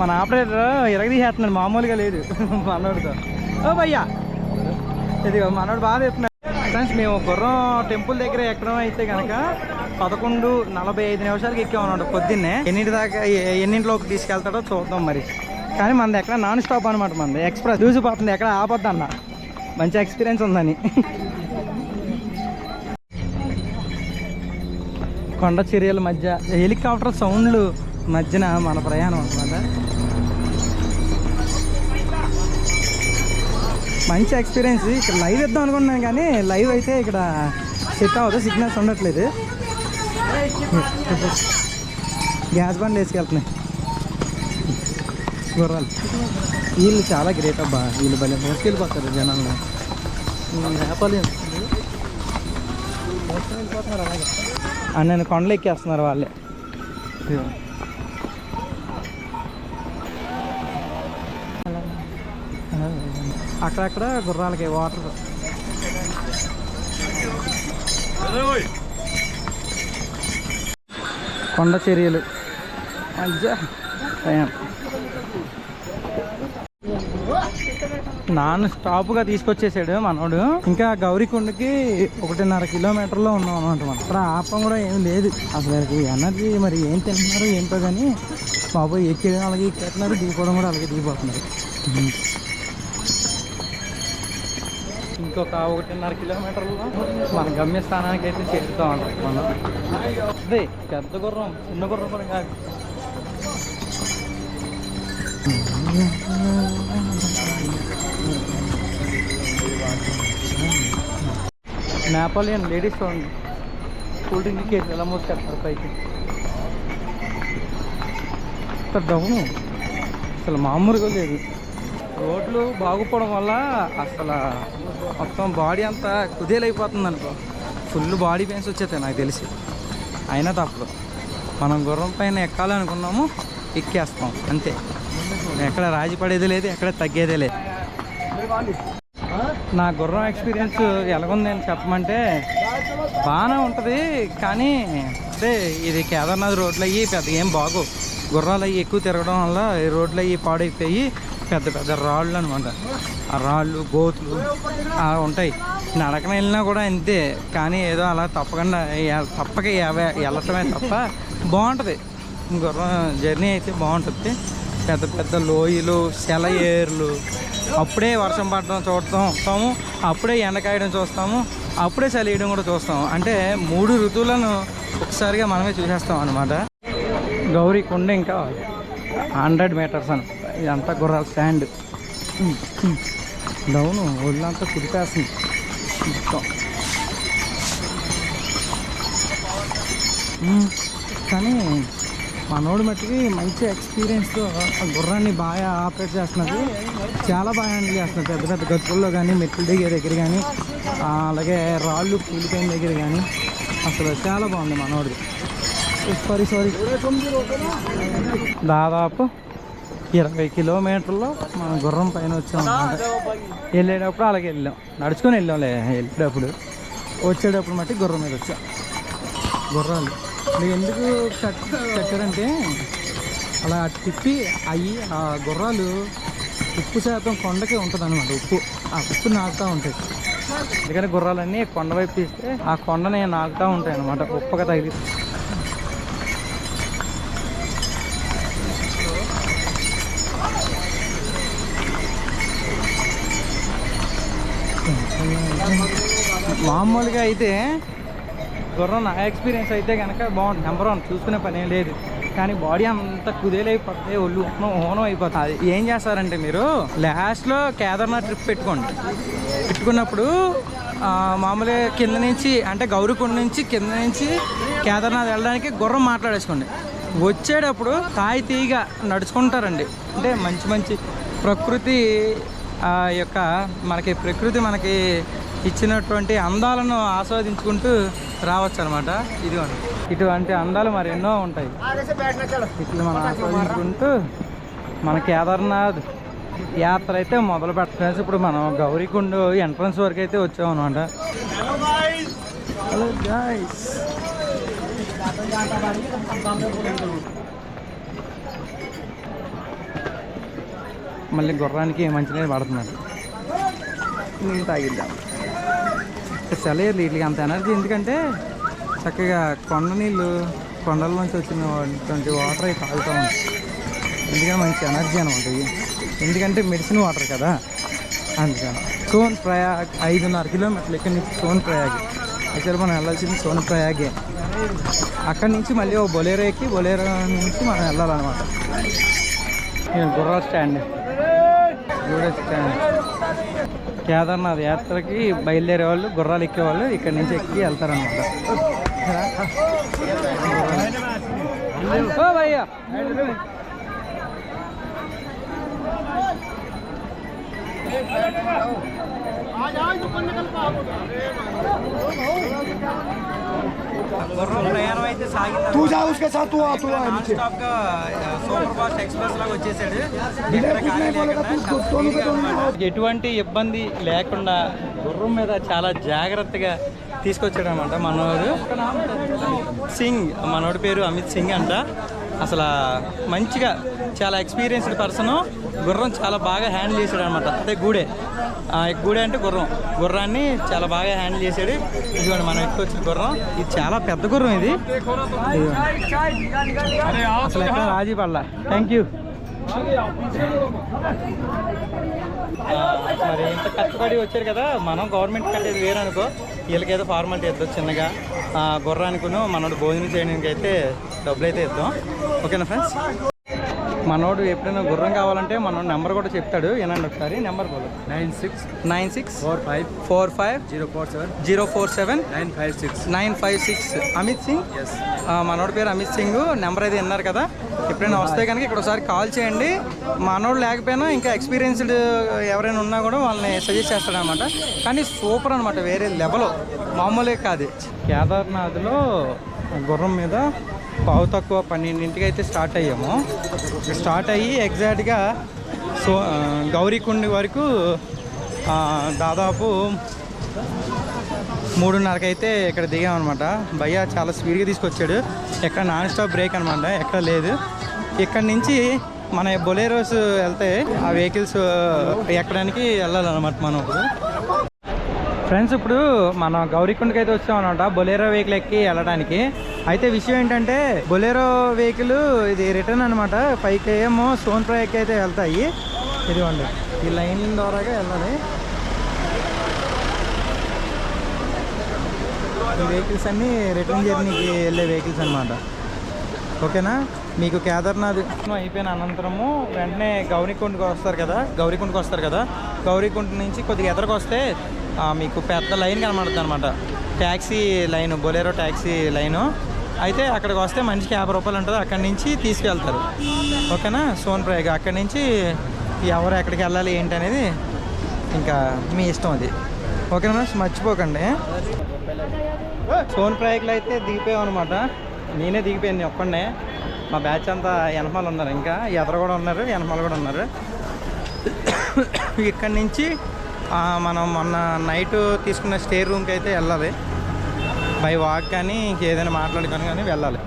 మన ఆపరేటర్ ఇరగదీసేస్తున్నాడు మామూలుగా లేదు. మనోడితో. ఓ భయ్యా. ఇది మనోడు బాగా చెప్తున్నాడు. ఫ్రెండ్స్ మేము గుర్రం టెంపుల్ దగ్గర ఎక్కడం అయితే కనుక పదకొండు నలభై ఐదు నిమిషాలకి ఎక్కామన్నాడు పొద్దున్నే. ఎన్నింటి దాకా ఎన్నింటిలోకి తీసుకెళ్తాడో చూద్దాం మరి. కానీ మనది ఎక్కడ నాన్ స్టాప్ అనమాట మనది. ఎక్స్ప్రెస్ చూసిపోతుంది ఎక్కడ ఆపద్దు అన్న మంచి ఎక్స్పీరియన్స్ ఉందని. కొండ చర్యల మధ్య హెలికాప్టర్ సౌండ్లు. మధ్యన మన ప్రయాణం అనమాట మంచి ఎక్స్పీరియన్స్ ఇక్కడ లైవ్ ఇద్దాం అనుకున్నాను కానీ లైవ్ అయితే ఇక్కడ సెట్ అవ్వదు సిగ్నల్స్ ఉండట్లేదు. గ్యాస్ బండ్ వేసుకెళ్తున్నాయి. గుర్రాలు. వీళ్ళు చాలా గ్రేట్ అబ్బా. వీళ్ళు భలే మోసుకెళ్ళిపోతారు జనాలు నేపాలి నేను కొండలు ఎక్కేస్తున్నారు వాళ్ళే. అక్కడక్కడ గుర్రాలకి వాటర్ కొండ చర్యలు. నాన్న స్టాప్గా తీసుకొచ్చేసాడు మనోడు. ఇంకా గౌరీకొండకి ఒకటిన్నర కిలోమీటర్లో ఉన్నాం అనమాట మనం. అక్కడ ఆపం కూడా ఏం లేదు. అసలు ఎనర్జీ మరి ఏం తింటున్నారు ఏంటో కానీ బాబు ఎక్కిన అలాగే ఎక్కేస్తున్నారు దిగిపోవడం కూడా అలాగే దిగిపోతున్నారు ఇంకొక ఒకటిన్నర కిలోమీటర్లో మన గమ్యస్థానానికి అయితే చేరుతాం అంటారు మనం. అదే పెద్ద గుర్రం చిన్న గుర్రం కూడా కాదు. నేపాలియన్ లేడీస్ చూడండి కూల్ డ్రింక్ కేసు ఎలా మోసుకెళ్తారు పైకి? ఇంత డౌను అసలు మామూలుగా లేదు. రోడ్లు బాగుపోవడం వల్ల అసలు మొత్తం బాడీ అంతా కుదేలైపోతుంది అనుకో ఫుల్ బాడీ పెయిన్స్ వచ్చేస్తాయి నాకు తెలిసి. అయినా తప్పదు. మనం గుర్రం పైన ఎక్కాలనుకున్నాము ఎక్కేస్తాం. అంతే. ఎక్కడ రాజీ పడేది లేదు ఎక్కడ తగ్గేదే లేదు. నా గుర్రం ఎక్స్పీరియన్స్ ఎలాగుంది అని చెప్పమంటే బాగానే ఉంటుంది కానీ అంటే ఇది కేదార్నాథ్ రోడ్లు అయ్యి పెద్ద ఏం బాగు గుర్రాలు అయ్యి ఎక్కువ తిరగడం వల్ల ఈ రోడ్లు అయ్యి పాడైపోయి పెద్ద పెద్ద రాళ్ళు అనమాట ఆ రాళ్ళు గోతులు అలా ఉంటాయి. నడకన వెళ్ళినా కూడా అంతే. కానీ ఏదో అలా తప్పకుండా తప్పక వెళ్ళటమే తప్ప బాగుంటుంది. గుర్రం జర్నీ అయితే బాగుంటుంది. పెద్ద పెద్ద లోయలు సెలయేర్లు. అప్పుడే వర్షం పడడం చూడటం అప్పుడే ఎండకాయడం చూస్తాము. అప్పుడే చలి వేయడం కూడా చూస్తాము. అంటే మూడు ఋతువులను ఒకసారిగా మనమే చూసేస్తాం అనమాట గౌరీ కొండ ఇంకా హండ్రెడ్ మీటర్స్ అని. ఇదంతా గుర్రాల స్టాండ్. డౌను ఒళ్ళంతా కుదిపేస్తుంది. మొత్తం. కానీ మనోడు మట్టికి మంచి ఎక్స్పీరియన్స్తో గుర్రాన్ని బాగా ఆపరేట్ చేస్తున్నది. చాలా బాగా హ్యాండిల్ చేస్తున్నారు పెద్ద పెద్ద గతుల్లో కానీ మెట్లు దిగే దగ్గర కానీ అలాగే రాళ్ళు కూలిపోయిన దగ్గర కానీ అసలు చాలా బాగుంది మనోడిది. సారీ సారీ దాదాపు ఇరవై కిలోమీటర్లో మన గుర్రం పైన వచ్చాం అన్నమాట వెళ్ళేటప్పుడు అలాగే వెళ్ళాం. నడుచుకొని వెళ్ళాంలే వెళ్ళేటప్పుడు. వచ్చేటప్పుడు మట్టి గుర్రం మీద వచ్చాం. గుర్రాలు. మీరు ఎందుకు కట్ కట్టారంటే అలా తిప్పి అవి ఆ గుర్రాలు ఉప్పు శాతం కొండకే ఉంటుంది అనమాట ఉప్పు. ఆ ఉప్పు నాకుతూ ఉంటాయి. అందుకని గుర్రాలన్నీ కొండ వైపు తీస్తే ఆ కొండని నాకుతూ ఉంటాయి అనమాట ఉప్పగా తగిలి. మామూలుగా అయితే గుర్రం నా ఎక్స్పీరియన్స్ అయితే కనుక బాగుంటుంది నెంబర్ వన్ చూసుకునే పని ఏం లేదు. కానీ బాడీ అంతా కుదేలైపోతుంది ఒళ్ళు ఓనం అయిపోతుంది. ఏం చేస్తారంటే మీరు లాస్ట్లో కేదార్నాథ్ ట్రిప్ పెట్టుకోండి. పెట్టుకున్నప్పుడు మామూలుగా కింద నుంచి అంటే గౌరీకొండ నుంచి కింద నుంచి కేదార్నాథ్ వెళ్ళడానికి గుర్రం మాట్లాడేసుకోండి. వచ్చేటప్పుడు తాయి తీయగా నడుచుకుంటారండి. అంటే మంచి మంచి ప్రకృతి యొక్క మనకి ప్రకృతి మనకి ఇచ్చినటువంటి అందాలను ఆస్వాదించుకుంటూ రావచ్చు అనమాట ఇదిగోండి. ఇటువంటి అందాలు మరి ఎన్నో ఉంటాయి. ఇట్లా మనం ఆస్వాదించుకుంటూ మన కేదార్నాథ్ యాత్ర అయితే మొదలు పెట్టాల్సి ఇప్పుడు మనం గౌరీకుండ ఎంట్రన్స్ వరకు అయితే వచ్చాం అనమాట హలో గాయస్. మళ్ళీ గుర్రానికి మంచినీళ్ళు పడుతున్నారు నీళ్ళు తాగిద్దాం. సెలయర్లు వీటికి అంత ఎనర్జీ ఎందుకంటే చక్కగా కొండ నీళ్ళు కొండల నుంచి వచ్చినటువంటి వాటర్ అవి తాగుతూ ఉంటాయి. ఎందుకని మంచి ఎనర్జీ అనమాట ఇవి. ఎందుకంటే మెడిసిన్ వాటర్ కదా. అందుకని. సోన్ ప్రయాగ్ ఐదున్నర కిలోమీటర్లు ఇక్కడి నుంచి? సోన్ ప్రయాగ్. యాక్చువల్ మనం వెళ్ళాల్సింది సోన్ ప్రయాగే. అక్కడి నుంచి మళ్ళీ ఓ బొలేరో ఎక్కి బొలేరో నుంచి మనం వెళ్ళాలన్నమాట. గుర్రా స్టాండ్. చూడొచ్చు. కేదార్నాథ్ యాత్రకి బయలుదేరే వాళ్ళు గుర్రాలు ఎక్కేవాళ్ళు ఇక్కడ నుంచి ఎక్కి వెళ్తారనమాట ఓ ప్రయాణం అయితే సాగింది తూ తూ ఫాస్ట్ ఎక్స్ప్రెస్ లాగా వచ్చేసాడు. ఎటువంటి ఇబ్బంది లేకుండా గుర్రం మీద చాలా జాగ్రత్తగా తీసుకొచ్చాడు అనమాట మనోడు. సింగ్ మనోడి పేరు అమిత్ సింగ్ అంట. అసలు మంచిగా చాలా ఎక్స్పీరియన్స్డ్ పర్సన్ గుర్రం చాలా బాగా హ్యాండిల్ చేశాడు అనమాట అదే గూడే. గూడే అంటే గుర్రం. గుర్రాన్ని చాలా బాగా హ్యాండిల్ చేశాడు. ఇదిగోండి మనం ఎక్కొచ్చిన గుర్రం. ఇది చాలా పెద్ద గుర్రం ఇది. అసలు ఎక్కడ రాజీ పడలా థ్యాంక్ యూ మరి ఇంత కష్టపడి వచ్చారు కదా మనం గవర్నమెంట్ కట్టేది వేరనుకో. వీళ్ళకి ఏదో ఫార్మాలిటీ ఇద్దాం చిన్నగా. ఆ, గుర్రానికిను మనోడు భోజనం చేయడానికి అయితే డబ్బులు అయితే ఇద్దాం. ఓకేనా ఫ్రెండ్స్ మనోడు ఎప్పుడైనా గుర్రం కావాలంటే మన నెంబర్ కూడా చెప్తాడు. ఏనండి ఒకసారి. నెంబర్ కూడా. Nine six nine six four five four five zero four seven zero four seven nine five six nine five six. Amit Singh? మనోడు పేరు అమిత్ సింగ్. నెంబర్ అయితే విన్నారు కదా. ఎప్పుడైనా వస్తే కనుక ఇక్కడ ఒకసారి కాల్ చేయండి. మనోడు లేకపోయినా ఇంకా ఎక్స్పీరియన్స్డ్ ఎవరైనా ఉన్నా కూడా వాళ్ళని సజెస్ట్ చేస్తాడనమాట కానీ సూపర్ అనమాట వేరే లెవెల్. మామూలే కాదు. కేదార్నాథ్లో గుర్రం మీద పావు తక్కువ పన్నెండింటికి అయితే స్టార్ట్ అయ్యాము. స్టార్ట్ అయ్యి ఎగ్జాక్ట్గా సో గౌరీకుండి వరకు దాదాపు మూడున్నరకు అయితే ఇక్కడ దిగామన్నమాట భయ్య చాలా స్పీడ్గా తీసుకొచ్చాడు. ఎక్కడ నాన్ స్టాప్ బ్రేక్ అనమాట ఎక్కడ లేదు. ఇక్కడ నుంచి మన బొలేరోస్ వెళ్తే ఆ వెహికల్స్ ఎక్కడానికి వెళ్ళాలన్నమాట మనం. ఇప్పుడు ఫ్రెండ్స్ ఇప్పుడు మనం గౌరీకుండకి అయితే వచ్చాం అనమాట బొలేరో వెహికల్ ఎక్కి వెళ్ళడానికి. అయితే విషయం ఏంటంటే బొలేరో వెహికల్ ఇది రిటర్న్ అనమాట పైకి ఏమో సోన్ ప్రయాగ్కి అయితే వెళ్తాయి. ఇదిగోండి ఈ లైన్ ద్వారాగా వెళ్ళాలి. ఈ వెహికల్స్ అన్నీ రిటర్న్ జర్నీకి వెళ్ళే వెహికల్స్ అనమాట ఓకేనా? మీకు కేదార్నాథ్ అయిపోయిన అనంతరము వెంటనే గౌరీకుండకి వస్తారు కదా గౌరీకుండకి వస్తారు కదా. గౌరీకుండ నుంచి కొద్దిగా ఎదరకు వస్తే మీకు పెద్ద లైన్ కనబడుతుంది అనమాట taxi line Bolero taxi line. అయితే అక్కడికి వస్తే మనిషికి యాభై రూపాయలు ఉంటుంది అక్కడి నుంచి తీసుకెళ్తారు. ఓకేనా? సోన్ ప్రయాగ్. అక్కడి నుంచి ఎవరు ఎక్కడికి వెళ్ళాలి ఏంటి అనేది ఇంకా మీ ఇష్టం అది. ఓకేనా మర్చిపోకండి. సోన్ ప్రయాగ్లో అయితే దిగిపోయాం అనమాట నేనే దిగిపోయాను నేను ఒక్కడే మా బ్యాచ్ అంతా వెనమాలు ఉన్నారు ఇంకా. ఎదర కూడా ఉన్నారు వెనమాలు కూడా ఉన్నారు. ఇక్కడి నుంచి మనం మొన్న నైట్ తీసుకున్న స్టే రూమ్కి అయితే వెళ్ళాలి. బై వాక్ కానీ ఏదైనా మాట్లాడుకొని కానీ వెళ్ళాలి.